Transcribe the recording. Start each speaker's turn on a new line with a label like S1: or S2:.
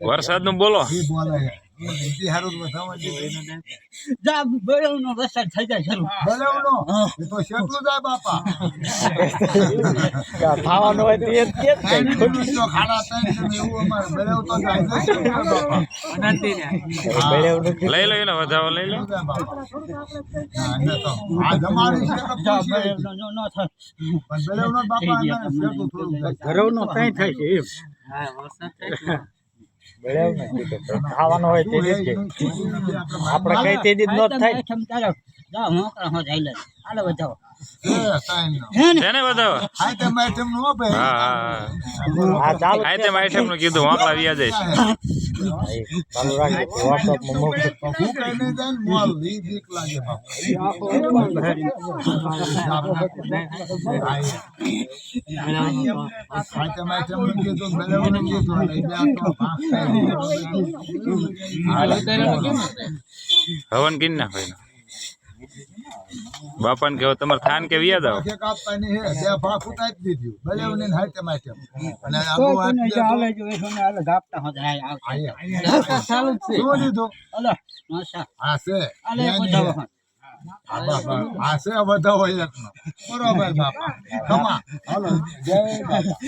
S1: વરસાદનું બોલો
S2: ખાવાનું હોય તો એ જ કે
S1: લઈ લો એને વધાવો લઈ લો.
S3: ના.
S4: ઘરવનો કઈ થાય છે એમ.
S2: ખાવાનું હોય તે જ આપણે કઈ તે જ ન થાય
S4: ચાલો જા હું આકડા હો જાય લે હાલો વધાવો
S3: એ ત્રણનો.
S4: હે ને
S1: છે ને વધાવો
S3: હા, તે મેં તેમનું હો ભાઈ.
S1: હા. હા હા
S2: આ ચાલુ
S1: આ તેમ આઈટમનું કીધું વાંકડા વ્યા જઈશ
S2: ચાલુ રાખજો વોટ્સઅપમાં મોકલો
S3: પણ હું. કઈ નહીં જાય ને મોલ, ઈ બીક લાગે બાપા.
S1: બાપાને કેવો તમારે થાન કે વ્યા જાવ
S3: એક આપવાની હે, બે ઉતારી જ દીધું. બલેવની ને હાથે માથે. અને આબો
S4: જો
S3: તો-
S4: હાલે જો એ સોને હાલે ગાપતા હો જાય
S3: આ.
S4: ચાલુ છે
S3: જો દીધું?
S4: અલે માશા
S3: હા છે.
S4: અલે
S3: એની
S4: વધાવો
S3: હે. આ બાપા, આ છે વધાવો એકનો. બરોબર બાપા કમા હાલો જય બાપા